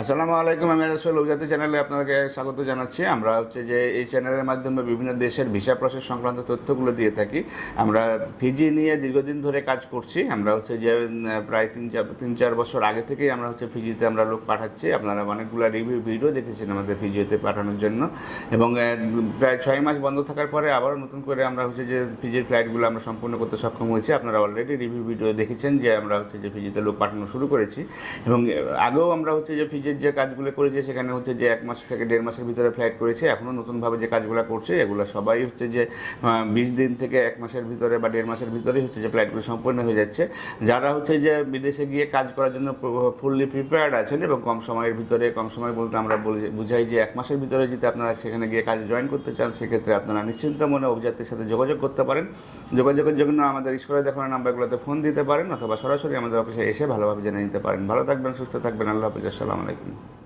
আসসালামু আলাইকুম, আমি লোকজাতি চ্যানেলে আপনাকে স্বাগত জানাচ্ছি। আমরা হচ্ছে যে এই চ্যানেলের মাধ্যমে বিভিন্ন দেশের ভিসা প্রসেস সংক্রান্ত তথ্যগুলো দিয়ে থাকি। আমরা ফিজি নিয়ে দীর্ঘদিন ধরে কাজ করছি। আমরা হচ্ছে যে প্রায় তিন চার তিন চার বছর আগে থেকেই আমরা হচ্ছে ফিজিতে আমরা লোক পাঠাচ্ছি। আপনারা অনেকগুলো রিভিউ ভিডিও দেখেছেন আমাদের ফিজিওতে পাঠানোর জন্য। এবং প্রায় ছয় মাস বন্ধ থাকার পরে আবারও নতুন করে আমরা হচ্ছে যে ফিজির ফ্লাইটগুলো আমরা সম্পূর্ণ করতে সক্ষম হয়েছি। আপনারা অলরেডি রিভিউ ভিডিও দেখেছেন যে আমরা হচ্ছে যে ফিজিতে লোক পাঠানো শুরু করেছি। এবং আগেও আমরা হচ্ছে যে ফিজির যে কাজগুলো করেছে, সেখানে হচ্ছে যে এক মাস থেকে দেড় মাসের ভিতরে ফ্লাইট করেছে। এখনও নতুনভাবে যে কাজগুলো করছে, এগুলো সবাই হচ্ছে যে বিশ দিন থেকে এক মাসের ভিতরে বা দেড় মাসের ভিতরেই হচ্ছে যে ফ্লাইটগুলো সম্পূর্ণ হয়ে যাচ্ছে। যারা হচ্ছে যে বিদেশে গিয়ে কাজ করার জন্য ফুললি প্রিপেয়ার্ড আছেন এবং কম সময়ের ভিতরে, কম সময় বলতে আমরা বুঝাই যে এক মাসের ভিতরে যদি আপনারা সেখানে গিয়ে কাজে জয়েন করতে চান, সেক্ষেত্রে আপনারা নিশ্চিন্ত মনে অভিযাত্রীর সাথে যোগাযোগ করতে পারেন। যোগাযোগের জন্য আমাদের স্কুলে দেখানো নাম্বারগুলোতে ফোন দিতে পারেন অথবা সরাসরি আমাদের অফিসে এসে ভালোভাবে জেনে নিতে পারেন। ভালো থাকবেন, সুস্থ থাকবেন। আল্লাহ হাফিজ। আসসালামু আলাইকুম। arbeiten.